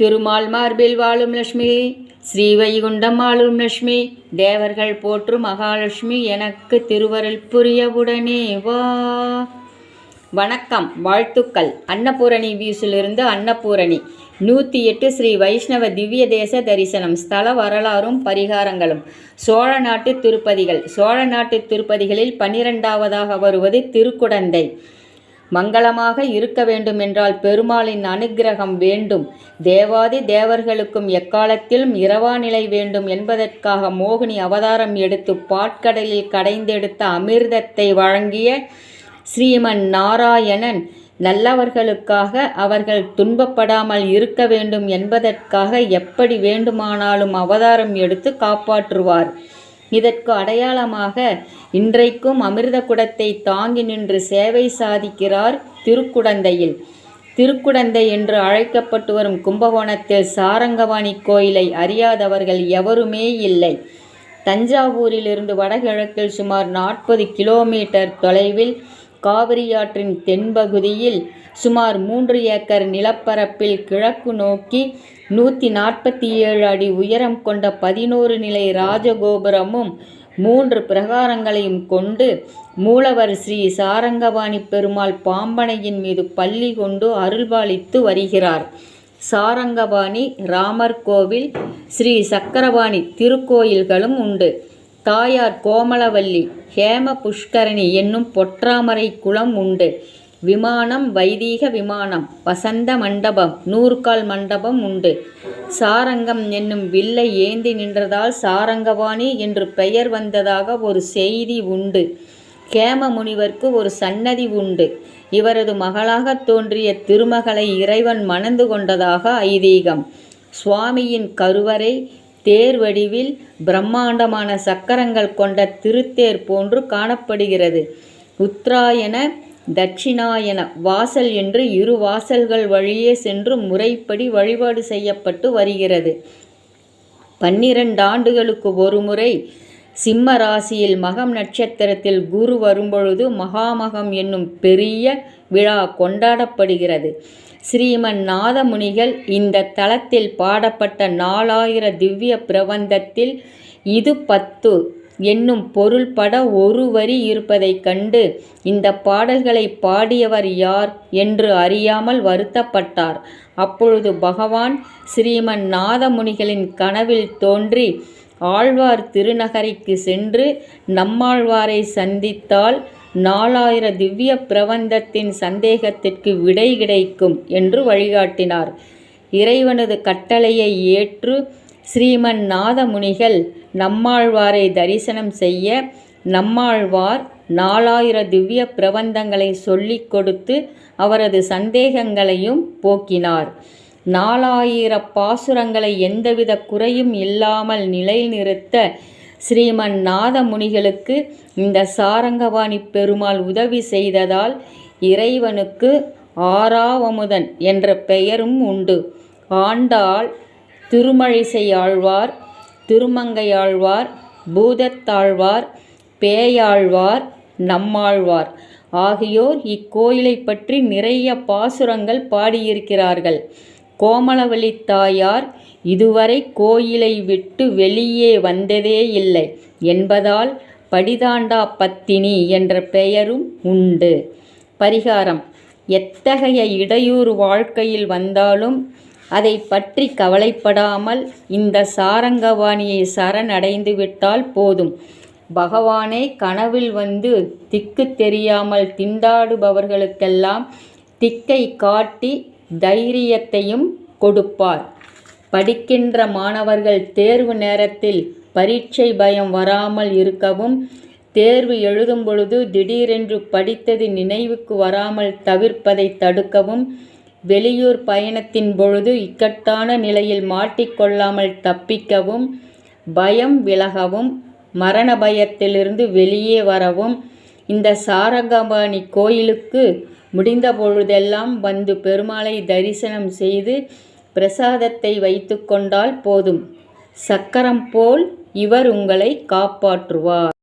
திருமால் மார்பில் வாழும் லட்சுமி ஸ்ரீவைகுண்டம் ஆளும் லட்சுமி தேவர்கள் போற்றும் மகாலட்சுமி எனக்கு திருவருள் புரியவுடனே வா. வணக்கம் வாழ்த்துக்கள். அன்னபூரணி வியூஸிலிருந்து அன்னபூரணி. நூற்றி எட்டு ஸ்ரீ வைஷ்ணவ திவ்ய தேச தரிசனம். ஸ்தல வரலாறும் பரிகாரங்களும். சோழ நாட்டு திருப்பதிகள். சோழ நாட்டு திருப்பதிகளில் பன்னிரெண்டாவதாக வருவது திருக்குடந்தை. மங்களமாக இருக்க வேண்டுமென்றால் பெருமாளின் அனுக்கிரகம் வேண்டும். தேவாதி தேவர்களுக்கும் எக்காலத்திலும் இரவா நிலை வேண்டும் என்பதற்காக மோகினி அவதாரம் எடுத்து பாட்கடலில் கடைந்தெடுத்த அமிர்தத்தை வழங்கிய ஸ்ரீமன் நாராயணன் நல்லவர்களுக்காக அவர்கள் துன்பப்படாமல் இருக்க வேண்டும் என்பதற்காக எப்படி வேண்டுமானாலும் அவதாரம் எடுத்து காப்பாற்றுவார். இதற்கு அடையாளமாக இன்றைக்கும் அமிர்த குடத்தை தாங்கி நின்று சேவை சாதிக்கிறார் திருக்குடந்தையில். திருக்குடந்தை என்று அழைக்கப்பட்டு வரும் கும்பகோணத்தில் சாரங்கவாணி கோயிலை அறியாதவர்கள் எவருமே இல்லை. தஞ்சாவூரிலிருந்து வடகிழக்கில் சுமார் நாற்பது கிலோமீட்டர் தொலைவில் காவிரியாற்றின் தென்பகுதியில் சுமார் மூன்று ஏக்கர் நிலப்பரப்பில் கிழக்கு நோக்கி நூற்றி நாற்பத்தி ஏழு அடி உயரம் கொண்ட பதினோரு நிலை ராஜகோபுரமும் மூன்று பிரகாரங்களையும் கொண்டு மூலவர் ஸ்ரீ சாரங்கபாணி பெருமாள் பாம்பனையின் மீது பள்ளி கொண்டு அருள்பாலித்து வருகிறார். சாரங்கபாணி ராமர் கோவில் ஸ்ரீ சக்கரபாணி திருக்கோயில்களும் உண்டு. தாயார் கோமலவல்லி ஹேம புஷ்கரணி என்னும் பொற்றாமரை குளம் உண்டு. விமானம் வைதீக விமானம் வசந்த மண்டபம் நூறுகால் மண்டபம் உண்டு. சாரங்கம் என்னும் வில்லை ஏந்தி நின்றதால் சாரங்கவாணி என்று பெயர் வந்ததாக ஒரு செய்தி உண்டு. கேம முனிவர்க்கு ஒரு சன்னதி உண்டு. இவரது மகளாக தோன்றிய திருமகளை இறைவன் மணந்து கொண்டதாக ஐதீகம். சுவாமியின் கருவறை தேர் வடிவில் பிரம்மாண்டமான சக்கரங்கள் கொண்ட திருத்தேர் போன்று காணப்படுகிறது. உத்தராயண தட்சிணாயன வாசல் என்று இரு வாசல்கள் வழியே சென்று முறைப்படி வழிபாடு செய்யப்பட்டு வருகிறது. பன்னிரண்டு ஆண்டுகளுக்கு ஒரு முறை சிம்ம ராசியில் மகம் நட்சத்திரத்தில் குரு வரும்பொழுது மகாமகம் என்னும் பெரிய விழா கொண்டாடப்படுகிறது. ஸ்ரீமன் நாதமுனிகள் இந்த தலத்தில் பாடப்பட்ட நாலாயிர திவ்ய பிரபந்தத்தில் இது பத்து என்னும் பொருள்பட ஒரு வரி இருப்பதைக் கண்டு இந்த பாடல்களை பாடியவர் யார் என்று அறியாமல் வருத்தப்பட்டார். அப்பொழுது பகவான் ஸ்ரீமன் நாதமுனிகளின் கனவில் தோன்றி ஆழ்வார் திருநகரிக்கு சென்று நம்மாழ்வாரை சந்தித்தால் நாலாயிர திவ்ய பிரபந்தத்தின் சந்தேகத்திற்கு விடை கிடைக்கும் என்று வழிகாட்டினார். இறைவனது கட்டளையை ஏற்று ஸ்ரீமன் நாதமுனிகள் நம்மாழ்வாரை தரிசனம் செய்ய நம்மாழ்வார் நாலாயிர திவ்ய பிரபந்தங்களை சொல்லிக் கொடுத்து அவரது சந்தேகங்களையும் போக்கினார். நாலாயிர பாசுரங்களை எந்தவித குறையும் இல்லாமல் நிலைநிறுத்த ஸ்ரீமன் நாதமுனிகளுக்கு இந்த சாரங்கவாணி பெருமாள் உதவி செய்ததால் இறைவனுக்கு ஆறாவமுதன் என்ற பெயரும் உண்டு. ஆண்டாள் திருமழிசை ஆழ்வார் திருமங்கையாழ்வார் பூதத்தாழ்வார் பேயாழ்வார் நம்மாழ்வார் ஆகியோர் இக்கோயிலை பற்றி நிறைய பாசுரங்கள் பாடியிருக்கிறார்கள். கோமளவள்ளி தாயார் இதுவரை கோயிலை விட்டு வெளியே வந்ததே இல்லை. என்பதால் படிதாண்டா பத்தினி என்ற பெயரும் உண்டு. பரிகாரம். எத்தகைய இடையூறு வாழ்க்கையில் வந்தாலும் அதை பற்றி கவலைப்படாமல் இந்த சாரங்கவாணியை சரணடைந்து விட்டால் போதும். பகவானே கனவில் வந்து திக்கு தெரியாமல் திண்டாடுபவர்களுக்கெல்லாம் திக்கை காட்டி தைரியத்தையும் கொடுப்பார். படிக்கின்ற மாணவர்கள் தேர்வு நேரத்தில் பரீட்சை பயம் வராமல் இருக்கவும் தேர்வு எழுதும் பொழுது திடீரென்று படித்தது நினைவுக்கு வராமல் தவிர்ப்பதை தடுக்கவும் வெளியூர் பயணத்தின் பொழுது இக்கட்டான நிலையில் மாட்டிக்கொள்ளாமல் தப்பிக்கவும் பயம் விலகவும் மரண பயத்திலிருந்து வெளியே வரவும் இந்த சாரங்கபாணி கோயிலுக்கு முடிந்த பொழுதெல்லாம் வந்து பெருமாளை தரிசனம் செய்து பிரசாதத்தை வைத்து கொண்டால் போதும். சக்கரம் போல் இவர் உங்களை காப்பாற்றுவார்.